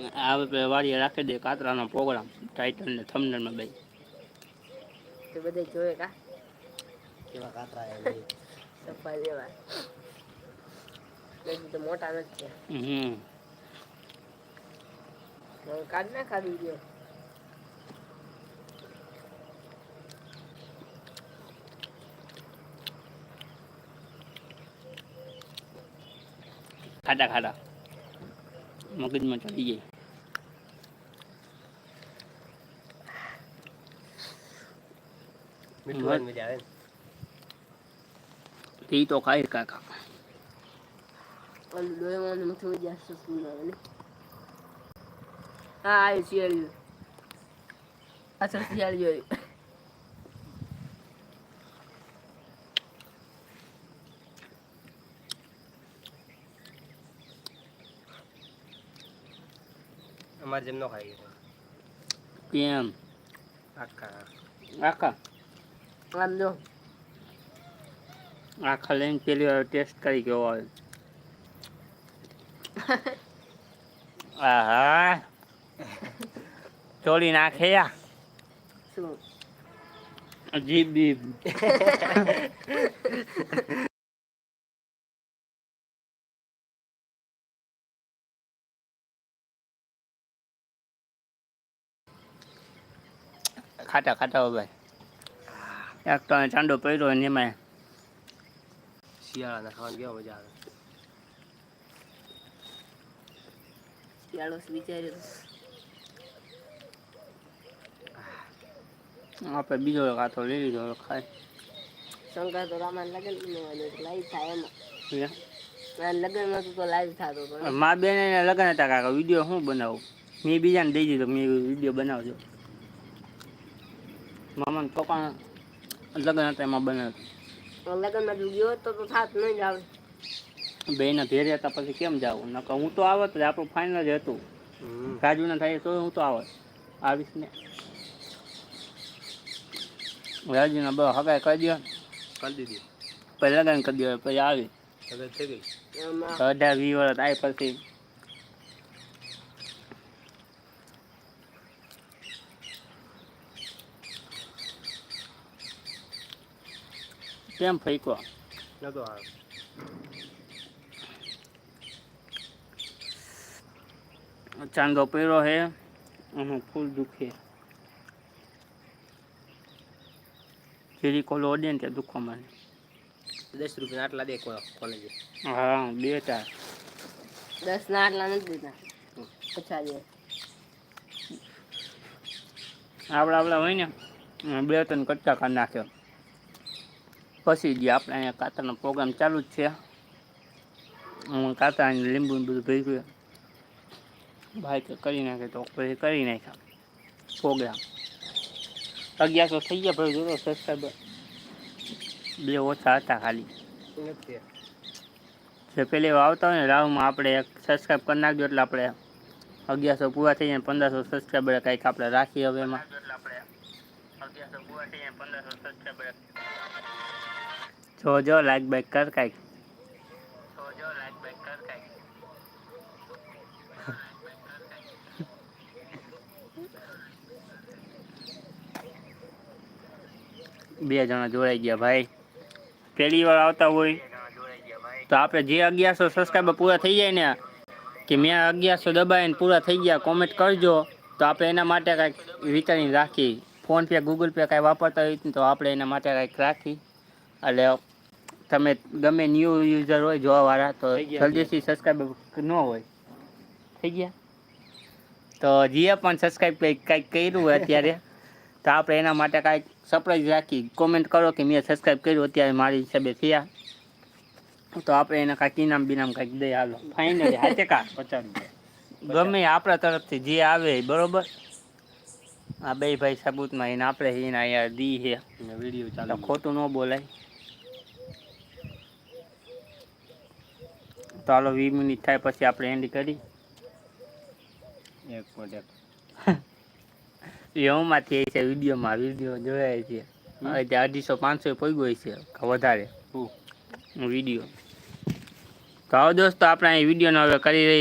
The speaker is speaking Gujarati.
આ વાડીએ રાખી દે કાતરાનો પ્રોગ્રામ ટાઇટલ ને થંબનેલમાં બે તો બધે જોયે કા? કેવા કાતરા આવે છે. સફા જેવા હજી તો મોટા નથી થયા. હમ. હવે કાઢ ના ખાવી ગયો ખાટા ખાટા મગજમાં ચડી જાય. મીઠું હોય મજા આવે ને. તો ખાય કાકા. ઓલું લોહીવાનું મીઠું જાસ્ત સ્કૂલ આવે ને. હા આવ્યું શિયાળ્યું પાછળ શિયાળ અમારે જેમ ન ખાઈ કેમ? આખા. આખા? આમ જો. આખા લઈને પેલી વાર ટેસ્ટ કરી કેવો આવે આહા. ચોળી નાખે યા? શું? જીભ દીપ ખાટા ખાટા ભાઈ. એક તો ચાંડો ચાંદો પડ્યો ને એમાં શિયાળાના ખાવાની કેવા મજા આવે? શિયાળો વિચાર્યું આપણે બીજો કાતો લઈ લીધો ખાય. શંકર તો રામાન લગન લાઈવ થાય એમાં. લગ્નમાં તો લાઈવ થતો હતો મા બેન લગ્ન હતા કાકા વીડિયો શું બનાવું? મેં બીજાને દઈ દીધો મેં વીડિયો બનાવજો. મામા પપ્પા લગ્ન હતા એમાં બને લગ્નમાં તું ગયો તો તો થાત નહીં જ આવે. બેના ભેરે હતા પછી કેમ જાવું? નકર હું તો આવત જ આપણું ફાઇનલ જ હતું. કાજુ ના થાય તો હું તો આવત. આવીશ ને. રાજુના બસ હગાઈ કરી દો કરી દીધી. પછી લગ્ન કરી દો પછી આવી. અઢાર વીસ વર્ષ આવી પછી કેમ ફેંકો? નતો ચાંદો પહેરો હે એનું ફૂલ દુખે. જેરી કોલો ઓડે ને ત્યાં દુખો મને દસ રૂપિયા આટલા દે કોલેજ. હા બે ચાર. દસ ના આટલા નથી દેતા. પછા દે. આવડા આવડા હોય ને બે ત્રણ કચ્ચા કાઢ નાખ્યો. પછી જે આપણે અહીંયા કાતરનો પ્રોગ્રામ ચાલુ જ છે. હું કાતર લીંબુ બધું ભેગું ભાઈ કરી નાખે તો પછી કરી નાખ્યા. પ્રોગ્રામ અગિયારસો થઈ ગયા ભાઈ જોતો સબસ્ક્રાઈબર બે ઓછા હતા ખાલી. જે પેલી આવતા હોય ને રાવમાં આપણે એક સબસ્ક્રાઈબ કરી નાખજો એટલે આપણે અગિયારસો પૂરા થઈ જાય પંદરસો સબસ્ક્રાઈબર કંઈક આપણે રાખીએ હવે એમાં. જો જો લાઈક બાઈક કર કાંઈક બે જણા જોડાઈ ગયા ભાઈ. પહેલી વાર આવતા હોય તો આપણે જે અગિયારસો સબસ્ક્રાઈબર પૂરા થઈ જાય ને, કે મેં અગિયારસો દબાવીને પૂરા થઈ ગયા કોમેન્ટ કરજો. તો આપણે એના માટે કાંઈક વિચારીને રાખી ફોન પે ગૂગલ પે કાંઈ વાપરતા હોય તો આપણે એના માટે કાંઈક રાખી. એટલે તમે ગમે ન્યૂ યુઝર હોય જોવાવાળા તો જલ્દીથી સબસ્ક્રાઈબ ન હોય. થઈ ગયા? તો જીએ પણ સબસ્ક્રાઈબ કાંઈક કર્યું હોય અત્યારે. તો આપણે એના માટે કાંઈક સરપ્રાઈઝ રાખી. કોમેન્ટ કરો કે મેં સબસ્ક્રાઈબ કર્યું અત્યારે મારી હિસાબે થયા. તો આપણે એને કાંઈક ઇનામ બિનામ કાંઈક દઈ હાલો. ફાઇનલી હાથે કા? પચાસ ગમે આપણા તરફથી જે આવે બરોબર? આ બે ભાઈ સાબુતમાં એને આપણે એને અહીંયા દી છે. વીડિયો ચાલે ખોટું ન બોલાય. તો હાલો વીસ મિનિટ થાય પછી આપણે એન્ડ કરી. એક મિનિટ એમાંથી છે વિડીયોમાં વીડિયો જોયા છે. હવે ત્યાં અઢીસો પાંચસો પગ્યો છે વધારે. વીડિયો. તો આવો દોસ્તો આપણે અહીં વિડીયોનો હવે કરી રહી